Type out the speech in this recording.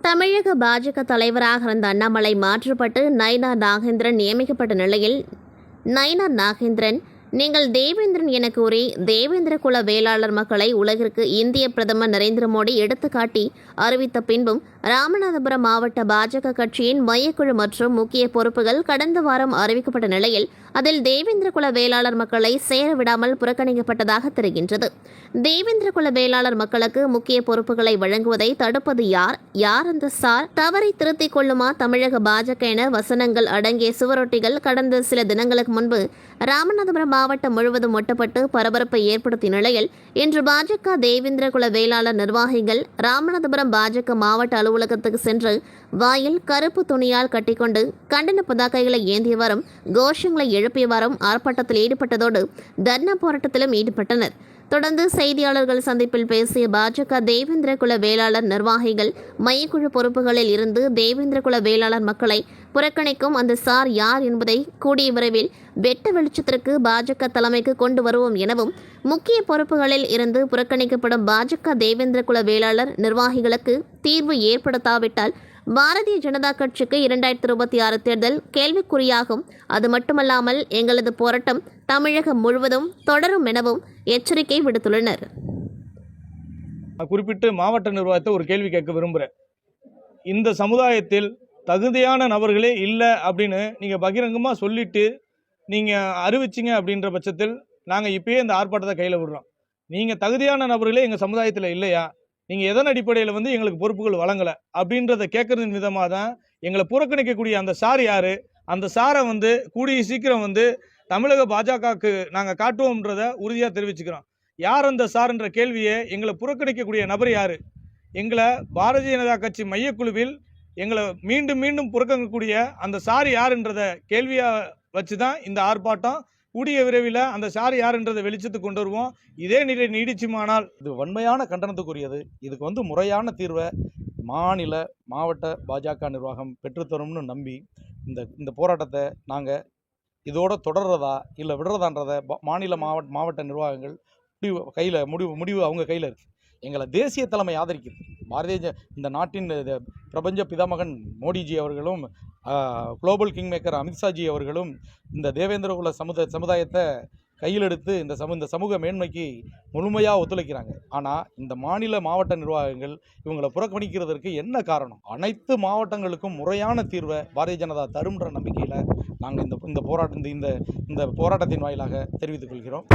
தமிழக பாஜக தலைவராக இருந்த அண்ணாமலை மாற்றப்பட்டு நயனா நாகேந்திரன் நியமிக்கப்பட்ட நிலையில் நயனா நாகேந்திரன் நீங்கள் தேவேந்திரன் என கூறி தேவேந்திர குல வேளாளர் மக்களை உலகிற்கு இந்திய பிரதமர் நரேந்திர மோடி எடுத்துக்காட்டி அறிவித்த பின்பும் ராமநாதபுரம் மாவட்ட பாஜக கட்சியின் மையக்குழு மற்றும் முக்கிய பொறுப்புகள் கடந்த வாரம் அறிவிக்கப்பட்ட நிலையில் அதில் தேவேந்திர குல வேளாளர் மக்களை சேர விடாமல் புறக்கணிக்கப்பட்டதாக தெரிகின்றது. தேவேந்திர குல வேளாளர் மக்களுக்கு முக்கிய பொறுப்புகளை வழங்குவதை தடுப்பது யார்? யார் அந்த சார்? தவறை திருத்திக் கொள்ளுமா தமிழக பாஜக என வசனங்கள் அடங்கிய சுவரொட்டிகள் கடந்த சில தினங்களுக்கு முன்பு ராமநாதபுரம் மாவட்டம் முழுவதும் ஒட்டப்பட்டு பரபரப்பை ஏற்படுத்திய நிலையில் இன்று பாஜக தேவேந்திர குல வேளாளர் நிர்வாகிகள் ராமநாதபுரம் பாஜக மாவட்ட அலுவலகத்துக்கு சென்று வாயில் கருப்பு துணியால் கட்டிக்கொண்டு கண்டன பதாகைகளை ஏந்தியவாறும் கோஷங்களை எழுப்பியவாறும் ஆர்ப்பாட்டத்தில் ஈடுபட்டதோடு தர்ணா போராட்டத்திலும் ஈடுபட்டனர். தொடர்ந்து செய்தியாளர்கள் சந்திப்பில் பேசிய பாஜக தேவேந்திர குல வேளாளர் நிர்வாகிகள் மையக்குழு பொறுப்புகளில் இருந்து தேவேந்திர குல வேளாளர் மக்களை புறக்கணிக்கும் அந்த சார் யார் என்பதை கூடிய விரைவில் வெட்ட வெளிச்சத்திற்கு பாஜக தலைமைக்கு கொண்டு வருவோம் எனவும் முக்கிய பொறுப்புகளில் இருந்து புறக்கணிக்கப்படும் பாஜக தேவேந்திர குல வேளாளர் நிர்வாகிகளுக்கு தீர்வு ஏற்படுத்தாவிட்டால் பாரதிய ஜனதா கட்சிக்கு இரண்டாயிரத்தி இருபத்தி ஆறு தேர்தல் கேள்விக்குறியாகும். அது மட்டுமல்லாமல் எங்களது போராட்டம் தமிழகம் முழுவதும் தொடரும் எனவும் எச்சரிக்கை விடுத்துள்ளனர். நான் குறிப்பிட்டு மாவட்ட நிர்வாகத்தை ஒரு கேள்வி கேட்க விரும்புகிறேன் இந்த சமுதாயத்தில் தகுதியான நபர்களே இல்லை அப்படின்னு நீங்கள் பகிரங்கமாக சொல்லிட்டு நீங்கள் அறிவிச்சிங்க அப்படின்ற பட்சத்தில் நாங்கள் இப்பயே இந்த ஆர்ப்பாட்டத்தை கையில் விடுறோம். நீங்கள் தகுதியான நபர்களே எங்கள் சமுதாயத்தில் இல்லையா? நீங்கள் எதன் அடிப்படையில் வந்து எங்களுக்கு பொறுப்புகள் வழங்கலை? அப்படின்றத கேட்குறதின் விதமாக தான் எங்களை புறக்கணிக்கக்கூடிய அந்த சார் யார்? அந்த சாரை வந்து கூடிய சீக்கிரம் வந்து தமிழக பாஜகவுக்கு நாங்கள் காட்டுவோம்ன்றத உறுதியாக தெரிவிச்சுக்கிறோம். யார் அந்த சார்ன்ற கேள்வியை எங்களை புறக்கணிக்கக்கூடிய நபர் யார்? எங்களை பாரதிய ஜனதா கட்சி மையக்குழுவில் எங்களை மீண்டும் மீண்டும் புறக்கணிக்கக்கூடிய அந்த சார் யாருன்றத கேள்வியாக வச்சு தான் இந்த ஆர்ப்பாட்டம். கூடிய விரைவில் அந்த சார் யாருன்றதை வெளிச்சத்துக்கு கொண்டு வருவோம். இதே நிலை நீடிச்சுமானால் இது வன்மையான கண்டனத்துக்குரியது. இதுக்கு வந்து முறையான தீர்வை மாநில மாவட்ட பாஜக நிர்வாகம் பெற்றுத்தரும்னு நம்பி இந்த இந்த போராட்டத்தை நாங்கள் இதோடு தொடர்றதா இல்லை விடுறதான்றத மாநில மாவட்ட மாவட்ட நிர்வாகங்கள் முடிவு கையில் முடிவு முடிவு அவங்க கையில் இருக்குது எங்களை தேசிய தலைமை ஆதரிக்குது. பாரதிய ஜ- இந்த நாட்டின் பிரபஞ்ச பிதாமகன் மோடிஜி அவர்களும் குளோபல் கிங் மேக்கர் அமித்ஷாஜி அவர்களும் இந்த தேவேந்திர குல சமுத சமுதாயத்தை கையில் எடுத்து இந்த சமூக இந்த சமூக மேன்மைக்கு முழுமையாக ஒத்துழைக்கிறாங்க. ஆனால் இந்த மாநில மாவட்ட நிர்வாகங்கள் இவங்களை புறக்கணிக்கிறதற்கு என்ன காரணம்? அனைத்து மாவட்டங்களுக்கும் முறையான தீர்வை பாரதிய ஜனதா தரும்ன்ற நம்பிக்கையில் நாங்கள் இந்த இந்த போராட்டம் இந்த இந்த இந்த போராட்டத்தின் வாயிலாக தெரிவித்துக் கொள்கிறோம்.